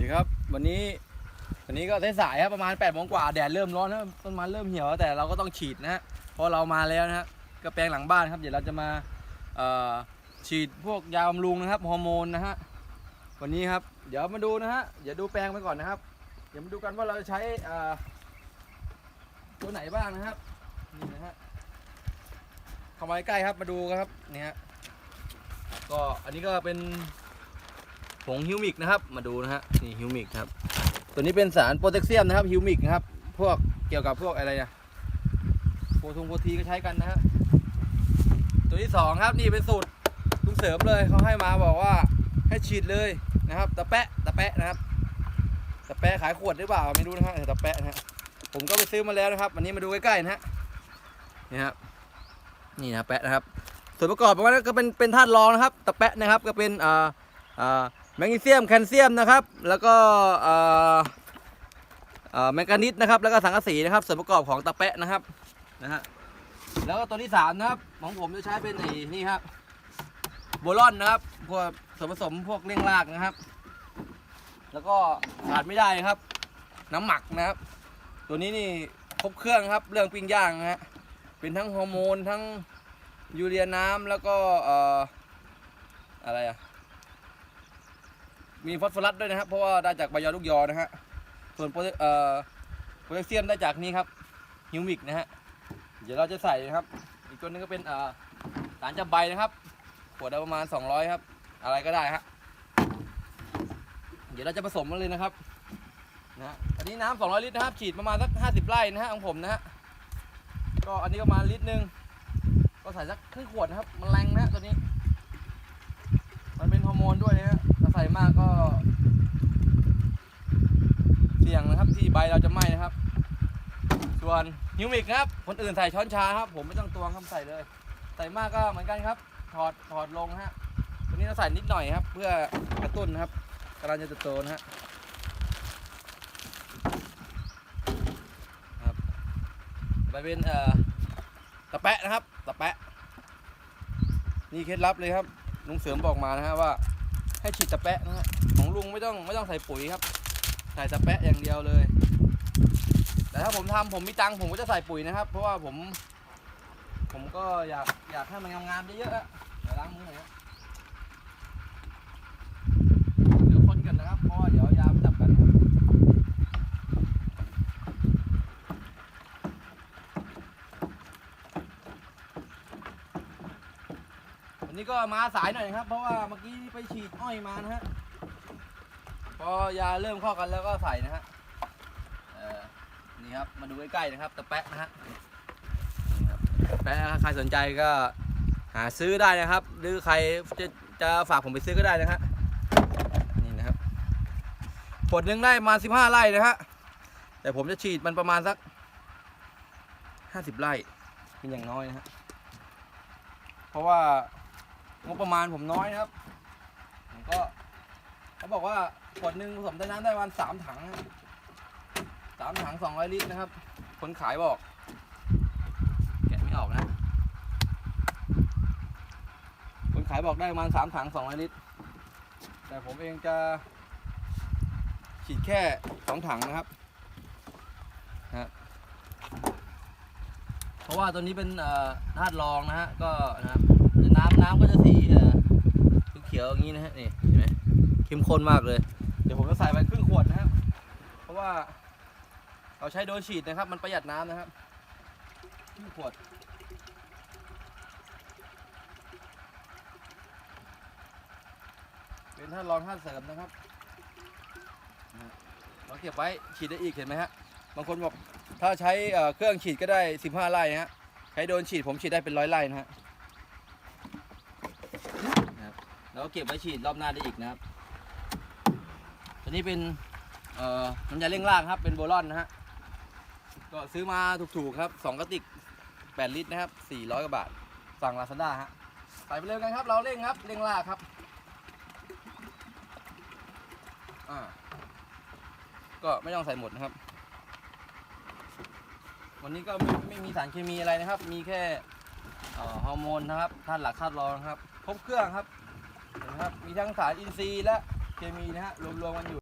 ดีครับ วันนี้วันนี้ก็สายๆครับประมาณ8ปดโมงกว่าแดดเริ่มร้อนนะต้นไม้เริ่มเหี่ยวแต่เราก็ต้องฉีดนะฮะเพราะเรามาแล้วนะฮะก็แปลงหลังบ้านครับ เดี๋ยวเราจะมาฉีดพวกยาบำรุงนะครับฮอร์โมนนะฮะวันนี้ครับเดี๋ยวมาดูนะฮะเดี๋ยวดูแปลงไปก่อนนะครับ เดี๋ยวมาดูกันว่าเราจะใช้ตัวไหนบ้างนะครับนี่นะฮะเข้ามาใกล้ครับมาดูกันครับนี่ฮะก็อันนี้ก็เป็น ผงฮิวมิกนะครับ มาดูนะฮะนี่ฮิวมิกครับ ตัวนี้เป็นสารโพแทสเซียมนะครับฮิวมิกนะครับ พวกเกี่ยวกับพวกอะไรนะโปรทงโปรตีก็ใช้กันนะฮะตัวที่สองครับนี่เป็นสูตรลุงเสริมเลยเขาให้มาบอกว่าให้ฉีดเลยนะครับตะแปะตะแปะนะครับตะแปะขายขวดหรือเปล่าไม่รู้นะฮะแต่ตะแปะนะฮะผมก็ไปซื้อมาแล้วนะครับวันนี้มาดูใกล้ๆนะฮะนี่ครับนี่นะแปะนะครับส่วนประกอบมันก็เป็นเป็นธาตุรองนะครับตะแปะนะครับก็เป็นอ่าอ่า แมกนีเซียมแคลเซียมนะครับ แล้วก็แมงกานิสนะครับ แล้วก็สังกะสีนะครับ ส่วนประกอบของตะแปะนะครับนะฮะแล้วก็ตัวที่สามนะครับของผมจะใช้เป็นไอ้นี่ครับโบลอนนะครับพวกส่วนผสมพวกเร่งรากนะครับ แล้วก็ขาดไม่ได้ครับ น้ำหมักนะครับ ตัวนี้นี่ครบเครื่องครับเรื่องปิ้งย่างนะฮะเป็นทั้งฮอร์โมนทั้งยูเรียน้ำแล้วก็อะไรอะ มีฟอสฟอรัสด้วยนะครับ เพราะว่าได้จากใบยอลูกยอนะฮะ ส่วนโพแทเทสเซียมได้จากนี้ครับฮิวมิกนะฮะ เดี๋ยวเราจะใส่นะครับ อีกตัวนึงก็เป็นสารจับใบนะครับขวดละประมาณ 200 ครับ อะไรก็ได้ฮะ เดี๋ยวเราจะผสมกันเลยนะครับนะอันนี้น้ำ200 ลิตรนะครับ ฉีดประมาณสัก 50 ไร่นะฮะของผมนะฮะ ก็อันนี้ประมาณลิตรหนึ่งก็ใส่สักครึ่งขวดนะครับ มันแรงนะตัวนี้ มันเป็นฮอร์โมนด้วยนะฮะ ส่มากก็ เสี่ยงนะครับที่ใบเราจะไหม้นะครับ ส่วนฮิวมิกนะครับ คนอื่นใส่ช้อนชาครับ ผมไม่ต้องตวงครับใส่เลย ใส่มากก็เหมือนกันครับ ถอดถอดลงฮะตัวนี้เราใส่นิดหน่อยครับ เพื่อกระตุ้นครับกำลังจะเติบโตนะฮะครับไปเป็นเอ่อตะแปะนะครับตะแปะนี่เคล็ดลับเลยครับลุงเสริมบอกมานะฮะว่า ให้ฉีดตะแปะนะฮะของลุงไม่ต้องไม่ต้องใส่ปุ๋ยครับ ใส่ตะแปะอย่างเดียวเลย แต่ถ้าผมทำผมมีตังค์ผมก็จะใส่ปุ๋ยนะครับ เพราะว่าผม ผมก็อยากอยากให้มันงามๆเยอะๆอะล้างมือหน่อยฮะเดี๋ยวคนกันนะครับ เพราะว่าเดี๋ยวยามาจับกันนะครับวั นนี้ก็มาสายหน่อยนะครับ เพราะว่าเมื่อกี้ไปฉีดอ้อยมานะฮะพอยาเริ่มเข้ากันแล้วก็ใส่นะฮะนี่ครับมาดูใกล้ๆนะครับตะแปะนะฮะแปะใครสนใจก็หาซื้อได้นะครับ หรือใครจะจะฝากผมไปซื้อก็ได้นะฮะนี่นะครับขวดหนึงได้ประมาณ15 ไร่นะฮะแต่ผมจะฉีดมันประมาณสัก 50 ไร่เป็นอย่างน้อยนะฮะเพราะว่า งบประมาณผมน้อยนะครับ ผมก็เขาบอกว่าขวดหนึ่งผสมได้น้ำได้ประมาณสามถังสามถังสองร้อยลิตรนะครับ คนขายบอก แกะไม่ออกนะ คนขายบอกได้ประมาณสามถังสองร้อยลิตร แต่ผมเองจะฉีดแค่สองถังนะครับนะฮะเพราะว่าตัวนี้เป็นธาตุรองนะฮะ ก็นะครับ น้ำน้ำก็จะสีเขียวอย่างนี้นะฮะนี่เห็นไหมเข้มข้นมากเลย เดี๋ยวผมจะใส่ไปครึ่งขวดนะครับ เพราะว่าเราใช้โดนฉีดนะครับ มันประหยัดน้ำนะครับครึ่งขวดเป็นท่านรองท่านเสริมนะครับเราเก็บไว้ฉีดได้อีกเห็นไหมฮะบางคนบอกถ้าใช้เอ่อเครื่องฉีดก็ได้ 15ไร่นะฮะใช้โดนฉีดผมฉีดได้เป็นร้อยไร่นะฮะนะครับ แล้วก็เก็บไว้ฉีดรอบหน้าได้อีกนะครับ ตัวนี้เป็นเอ่อน้ำยาเร่งรากครับ เป็นโบลอนนะฮะ ก็ซื้อมาถูกๆครับ2กระติก8ลิตรนะครับ400กว่าบาท สั่งลาซาด้าฮะใส่ไปเลยกันครับ เราเร่งครับ เร่งรากครับ อ่า ก็ไม่ต้องใส่หมดนะครับ วันนี้ก็ไม่ไม่มีสารเคมีอะไรนะครับ มีแค่ออฮอร์โมนนะครับธาตุหลักธาตุรองนะครับ ครบเครื่องครับ นไหมครับ มีทั้งสารอินทรีย์และเคมีนะฮะรวมๆกันอยู่